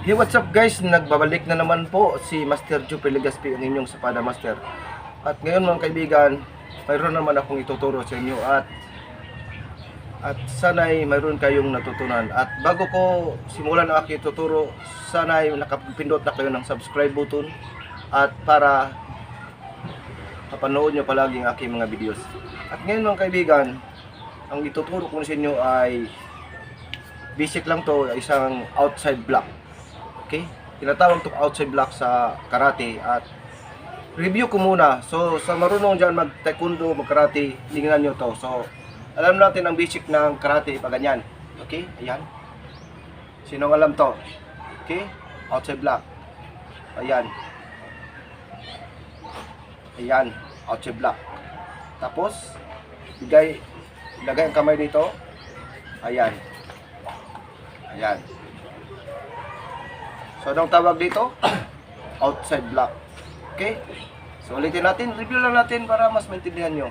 Hey, what's up guys? Nagbabalik na naman po si Master Jupiter Legaspi, ang inyong Sapada Master. At ngayon mga kaibigan, mayroon naman akong ituturo sa inyo at at sana'y mayroon kayong natutunan. At bago ko simulan ang aking ituturo, sana'y nakapindot na kayo ng subscribe button at para mapanood nyo palagi ang aking mga videos. At ngayon mga kaibigan, ang ituturo ko sa inyo ay basic lang to, isang outside block. Okay? Tinatawag to outside block sa karate at review ko muna. So, sa marunong dyan mag-taekwondo, mag-karate, tingnan nyo to. So, alam natin ang basic ng karate pa ganyan. Okay? Ayan. Sino ang alam to? Okay? Outside block. Ayan. Ayan. Outside block. Tapos, bigay, ilagay ang kamay dito. Ayan. Ayan. So, anong tawag dito? Outside block. Okay? So, ulitin natin. Review lang natin para mas maintindihan nyo.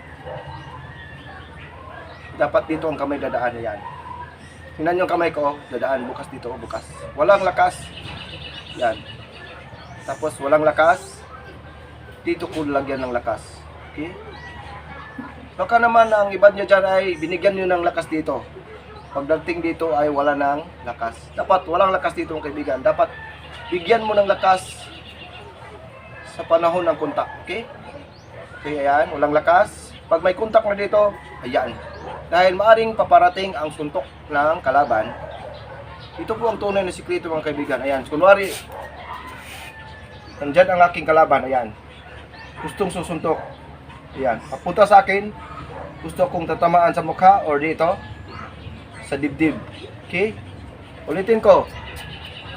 Dapat dito ang kamay dadaan. Ayan. Tingnan yung kamay ko. Dadaan. Bukas dito. Bukas. Walang lakas. Yan. Tapos, walang lakas. Dito ko lagyan ng lakas. Okay? Baka naman ang iba nyo dyan ay binigyan nyo ng lakas dito. Pagdating dito ay wala ng lakas. Dapat walang lakas dito kaibigan. Dapat bigyan mo ng lakas sa panahon ng kontak. Okay? Okay, ayan. Walang lakas. Pag may kontak na dito, ayan. Dahil maaring paparating ang suntok ng kalaban. Ito po ang tunay na sikreto mga kaibigan. Ayan. Kunwari, nandyan ang aking kalaban. Ayan. Gustong susuntok. Ayan. Papunta sa akin. Gusto kong tatamaan sa mukha or dito sa dibdib. Okay? Ulitin ko.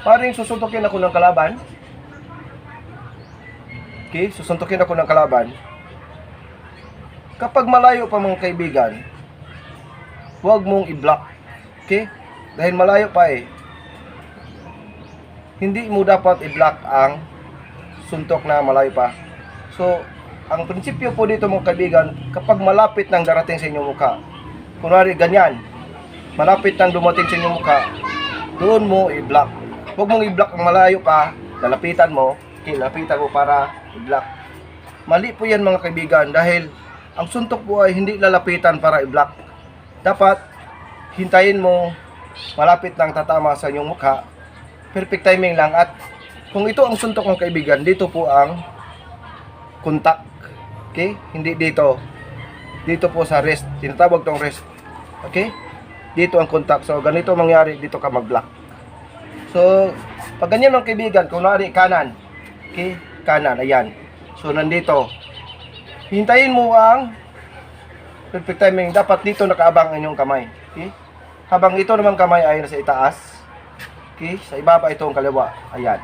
Paring susuntukin ako ng kalaban. Okay? Susuntukin ako ng kalaban. Kapag malayo pa mga kaibigan, huwag mong i-block. Okay? Dahil malayo pa eh. Hindi mo dapat i-block ang suntok na malayo pa. So, ang prinsipyo po dito mga kaibigan, kapag malapit nang darating sa inyong mukha, kunwari ganyan, malapit nang dumating sa inyong mukha, doon mo i-block. Huwag mong i-block ang malayo pa, lalapitan mo, okay, lapitan mo para i-block. Mali po yan mga kaibigan dahil ang suntok po ay hindi lalapitan para i-block. Dapat hintayin mo malapit nang tatama sa inyong mukha. Perfect timing lang at kung ito ang suntok ng kaibigan, dito po ang kontak. Okay? Hindi dito. Dito po sa rest. Tinatawag tong rest. Okay? Dito ang kontak. So, ganito mangyari. Dito ka mag-block. So, pag ganyan mga kaibigan, kunwari kanan. Okay? Kanan. Ayan. So, nandito. Hintayin mo ang perfect timing. Dapat dito nakaabang ang inyong kamay. Okay? Habang ito naman kamay ay nasa itaas. Okay? Sa ibaba ito ang kaliwa. Ayan.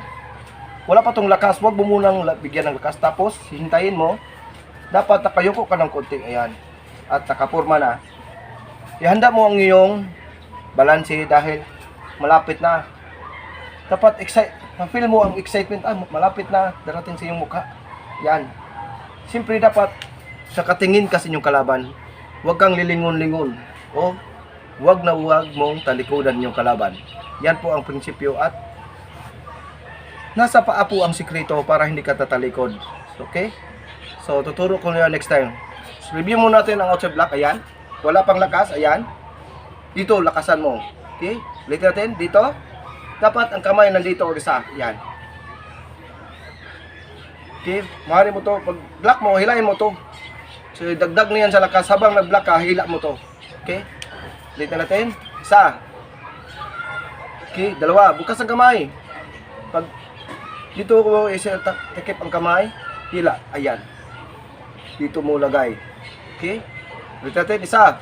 Wala pa tong lakas. Huwag mo munang bigyan ng lakas. Tapos, hintayin mo. Dapat nakayuko ka ng konti. Ayan. At nakapurma na. Ihanda mo ang iyong balanse dahil malapit na. Dapat excite, ma-feel mo ang excitement. Ah, malapit na darating sa iyong mukha. Yan. Siyempre dapat nakatingin ka sa inyong kalaban. Huwag kang lilingon-lingon. O huwag na huwag mong talikodan yung kalaban. Yan po ang prinsipyo at nasa paa po ang sikreto para hindi ka tatalikod. Okay? So, tuturo ko na next time. So, review muna natin ang outside block. Ayan. Wala pang lakas. Ayan. Dito, lakasan mo. Okay? Ulit natin. Dito. Dapat ang kamay nandito o isa. Ayan. Okay? Mahari mo to. Pag block mo, hilahin mo to. So, dagdag na yan sa lakas. Habang nag-block ka, hila mo to. Okay? Ulit na natin. Isa. Okay? Dalawa. Bukas ang kamay. Pag dito ko isa takip ang kamay, hila. Ayan. Dito mo lagay. Okay? Ulit natin. Isa.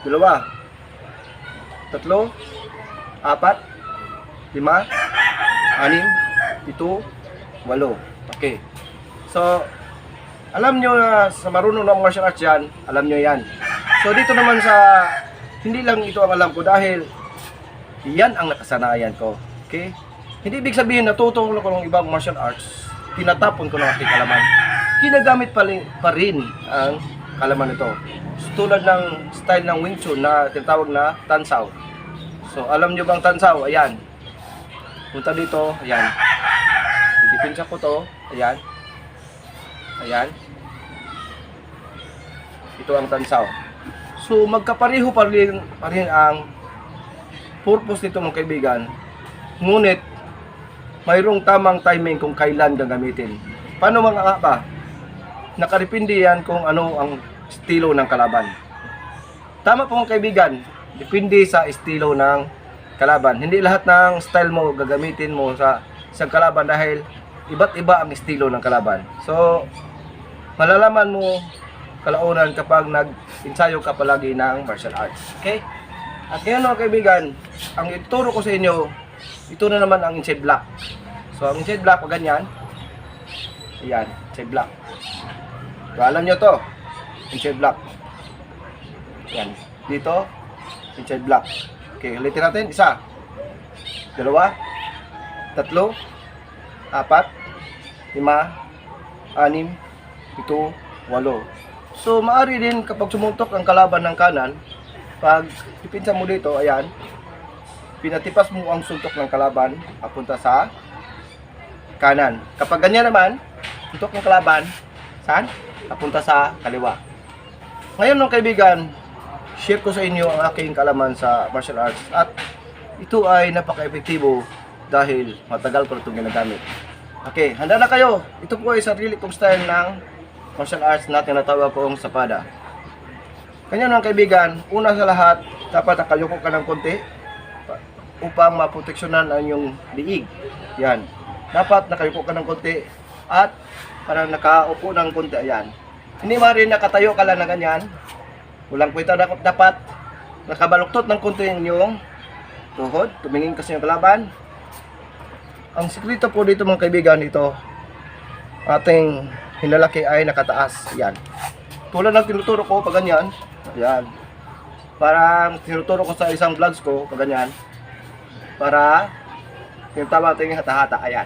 Dalawa. Tatlo. Apat. Lima. Anim. Pito. Walo. Okay. So, alam nyo na sa marunong ng martial arts yan, alam nyo yan. So, dito naman sa, hindi lang ito ang alam ko dahil yan ang nakasanayan ko. Okay? Hindi ibig sabihin natutulong ko ng ibang martial arts, tinatapon ko ng aking kalaman. Ginagamit pa rin, pa rin ang kalaman nito. Tulad ng style ng Wing Chun na tinatawag na Tansaw. So, alam nyo bang Tansaw? Ayan. Punta dito, ayan. Depensa ko to, ayan. Ayan. Ito ang tansaw. So, magkapareho pa rin, pa rin ang purpose nito mga kaibigan. Ngunit, mayroong tamang timing kung kailan gagamitin. Paano mga ba? Nakaripindi yan kung ano ang estilo ng kalaban. Tama po mga kaibigan, depende sa estilo ng kalaban. Hindi lahat ng style mo gagamitin mo sa isang kalaban dahil iba't iba ang estilo ng kalaban. So, malalaman mo kalaunan kapag nag-ensayo ka palagi ng martial arts. Okay? At ngayon mga kaibigan, ang ituro ko sa inyo, ito na naman ang inside block. So, ang inside block, pag ganyan, ayan, inside block. So, alam nyo to, inside block. Yan. Dito, inside block. Okay, ulitin natin. Isa. Dalawa. Tatlo. Apat. Lima. Anim. Pito. Walo. So, maari din kapag sumuntok ang kalaban ng kanan, pag ipinsa mo dito, ayan, pinatipas mo ang suntok ng kalaban, papunta sa kanan. Kapag ganyan naman, suntok ng kalaban, saan? Papunta sa kaliwa. Ngayon mga kaibigan, share ko sa inyo ang aking kalaman sa martial arts at ito ay napaka-epektibo dahil matagal ko na itong ginagamit. Okay, handa na kayo. Ito po ay sarili kong style ng martial arts na tinatawag kong sapada. Kanya mga kaibigan, una sa lahat, dapat nakayuko ka ng konti pa- upang maproteksyonan ang iyong liig. Yan. Dapat nakayuko ka ng konti at parang nakaupo ng konti. Ayan. Hindi man rin nakatayo ka lang na ganyan. Walang kwenta dapat, dapat nakabaluktot ng konti yung iyong tuhod. Tumingin kasi yung kalaban. Ang sikreto po dito mga kaibigan, ito ating hinalaki ay nakataas. Yan. Tulad ng tinuturo ko pag ganyan. Yan. Parang tinuturo ko sa isang vlogs ko pag ganyan. Para yung tama ating hata-hata. Ayan.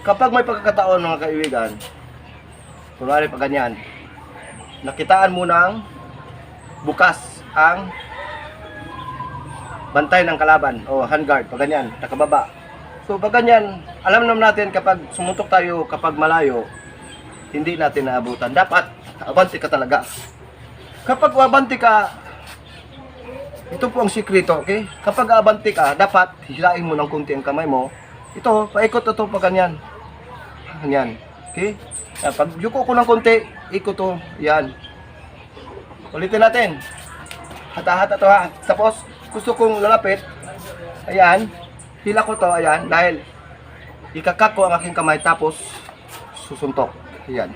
Kapag may pagkakataon mga kaibigan, kunwari pag ganyan, nakitaan mo ng bukas ang bantay ng kalaban o handguard pag ganyan, nakababa. So pag ganyan, alam naman natin kapag sumuntok tayo kapag malayo, hindi natin naabutan. Dapat abanti ka talaga. Kapag abanti ka, ito po ang sikreto, okay? Kapag abanti ka, dapat hilain mo ng kunti ang kamay mo. Ito, paikot ito pag ganyan. Ganyan. Okay? Yan, pag yuko ko ng konti, ikot to. Yan. Ulitin natin. Hata-hata to ha. Tapos, gusto kong lalapit. Ayan. Hila ko to. Ayan. Dahil, ikakak ko ang aking kamay tapos susuntok. Ayan.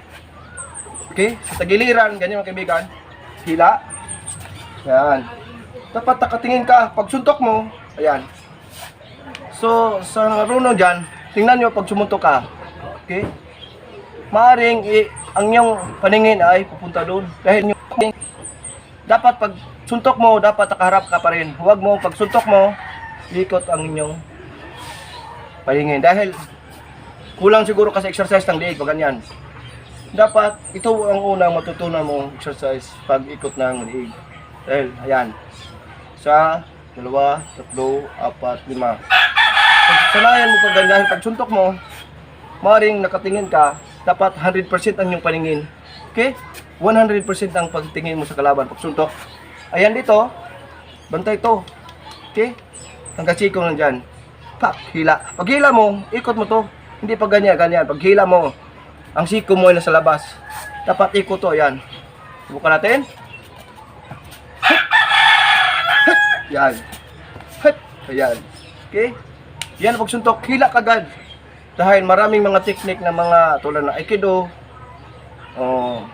Okay? Sa tagiliran, ganyan mga kaibigan. Hila. Ayan. Dapat nakatingin ka. Pag suntok mo, ayan. So, sa marunong dyan, tingnan nyo pag sumuntok ka. Okay? Maaring i- ang iyong paningin ay pupunta doon. Dahil yung dapat pag suntok mo, dapat nakaharap ka pa rin. Huwag mo, pag suntok mo, ikot ang inyong paningin. Dahil kulang siguro kasi exercise ng liig, pag ganyan. Dapat, ito ang unang matutunan mo exercise pag ikot ng liig. Dahil, ayan. Isa, dalawa, tatlo, apat, lima. Pag sanayan mo pag ganyan, pag suntok mo, maring nakatingin ka, dapat 100% ang iyong paningin. Okay? 100% ang pagtingin mo sa kalaban pag suntok. Ayan dito, bantay to. Okay? Hanggang siko nandyan. Pak, hila. Pag hila mo, ikot mo to. Hindi pag ganyan, ganyan. Pag hila mo, ang siko mo ay nasa labas. Dapat ikot to, ayan. Subukan natin. Yan. Ayan. Okay? Yan pag suntok, hila kagad. Dahil maraming mga teknik na mga tulad ng Aikido, oh,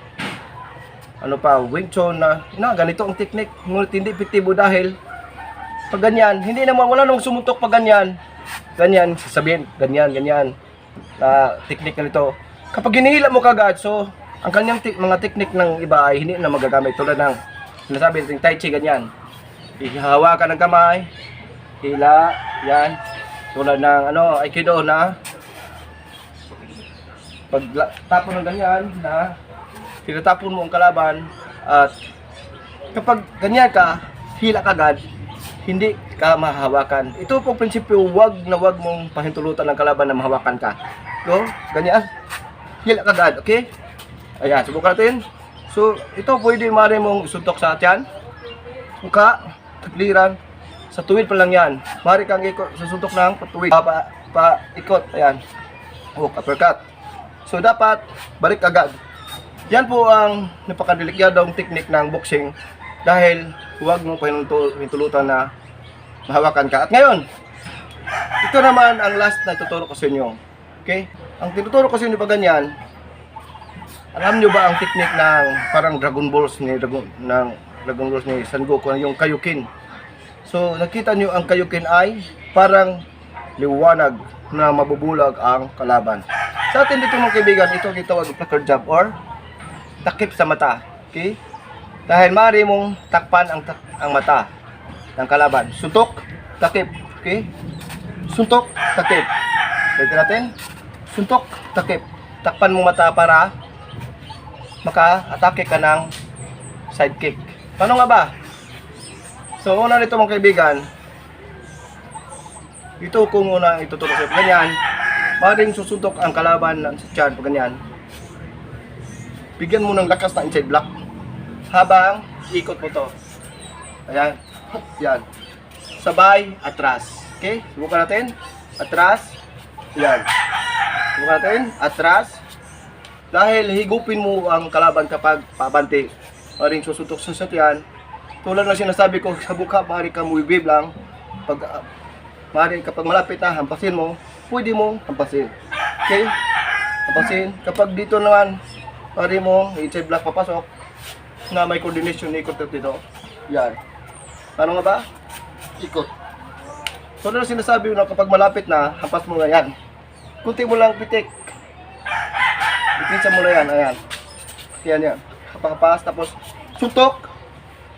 ano pa, Wing Chun na, na ganito ang teknik. Ngunit hindi epektibo dahil pag ganyan, hindi naman, wala namang sumuntok pag ganyan. Ganyan, sasabihin, ganyan, ganyan. Na teknik na nito. Kapag hinihila mo kagad, so, ang kanyang tik- mga teknik ng iba ay hindi na magagamit. Tulad ng, sinasabi natin, Tai Chi, ganyan. Ihahawakan ng kamay, hila, yan. Tulad ng ano, Aikido na pag tapon ng ganyan na tinatapon mo ang kalaban at kapag ganyan ka, hila ka agad, hindi ka mahahawakan. Ito po prinsipyo, wag na wag mong pahintulutan ng kalaban na mahawakan ka. Go, ganyan. Hila ka agad, okay? Ayan, subukan natin. So, ito pwede mare mong suntok sa tiyan, muka, tagliran, sa tuwid pa lang yan. Mari kang ikot, susuntok ng patuwid. Pa, pa, pa ikot, ayan. Hook, uppercut. So, dapat, balik agad. Yan po ang napakadelikyadong technique ng boxing dahil huwag mong pinutulutan na mahawakan ka. At ngayon, ito naman ang last na ituturo ko sa inyo. Okay? Ang tinuturo ko sa inyo pa ganyan, alam nyo ba ang technique ng parang Dragon Balls ni Dragon, ng Dragon Balls ni San Goku, yung Kaioken? So, nakita nyo ang Kaioken ay parang liwanag na mabubulag ang kalaban. Sa atin dito mga kaibigan, ito gitawag placard jab or takip sa mata. Okay? Dahil maaari mong takpan ang, ang mata ng kalaban. Suntok, takip. Okay? Suntok, takip. Pwede natin? Suntok, takip. Takpan mong mata para maka-atake ka ng sidekick. Paano nga ba? So, una nito mga kaibigan, ito ko muna ituturo sa ganyan. Maring susuntok ang kalaban ng sa tiyan ganyan. Bigyan mo ng lakas na inside block habang ikot mo to. Ayan. Yan. Sabay, atras. Okay? Subukan natin. Atras. Yan. Subukan natin. Atras. Dahil higupin mo ang kalaban kapag pabante. Maring susuntok sa satiyan. Tulad ng sinasabi ko sa buka, maaari ka muwibib lang. Pag, uh, maaari kapag malapit na, hampasin mo, pwede mo hampasin. Okay? Hampasin. Kapag dito naman, maaari mo, inside block papasok, na may coordination, ikot dito. Yan. Ano nga ba? Ikot. So, ano sinasabi na kapag malapit na, hampas mo na yan. Kunti mo lang pitik. Ipinsa mo na yan, ayan. Yan yan. Kapakas, tapos suntok,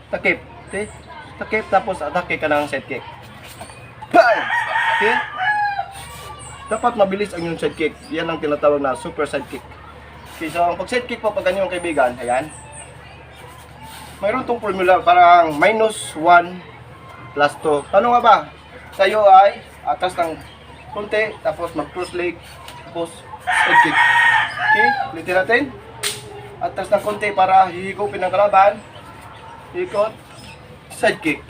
takip. Okay? Takip, tapos atake ka ng side kick. Bang! Okay? Dapat mabilis ang yung side kick. Yan ang tinatawag na super side kick. Okay, so ang pag side kick po, pag ganyan yung kaibigan, ayan. Mayroon tong formula parang minus 1 plus 2. Ano nga ba? Tayo ay atas ng konti, tapos mag-cross leg, tapos side kick. Okay, ulitin natin. Atas ng konti para hihigupin ng kalaban. Ikot, side kick.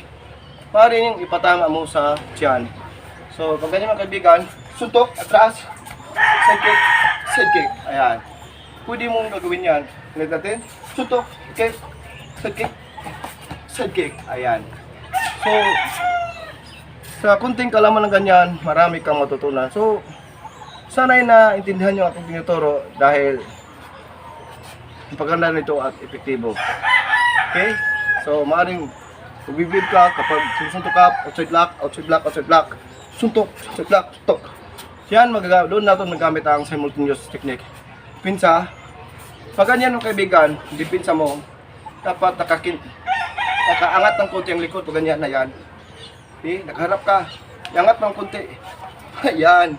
Para yung ipatama mo sa tiyan. So, pag ganyan mga kaibigan, suntok, atras, side kick, side kick. Ayan. Pwede mong gagawin yan. Ulit natin. Suntok, kick, side kick, side kick. Ayan. So, sa kunting kalaman ng ganyan, marami kang matutunan. So, sana'y na intindihan nyo aking tinuturo dahil paganda nito at epektibo. Okay? So, maaaring bibib ka kapag susuntok ka, outside block, outside block, outside block, suntok, outside block, suntok. Yan, magaga doon natin nagamit ang simultaneous technique. Pinsa, pag ganyan ng kaibigan, hindi pinsa mo, dapat nakakin, nakaangat ng konti ang likod, pag na yan. Okay, nakaharap ka, iangat ng konti. yan.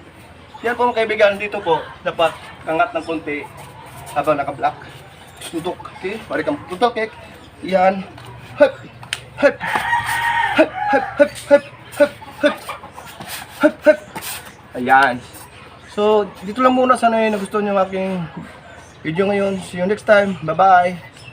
Yan po mga kaibigan, dito po, dapat angat ng konti habang naka-block. Tutok, okay? Pari kang tutok, okay? Yan. Hep, hep, hep, hep, hep, hep, hep, hep, hep, hep. Ayan. So, dito lang muna sana yung nagustuhan yung aking video ngayon. See you next time. Bye-bye.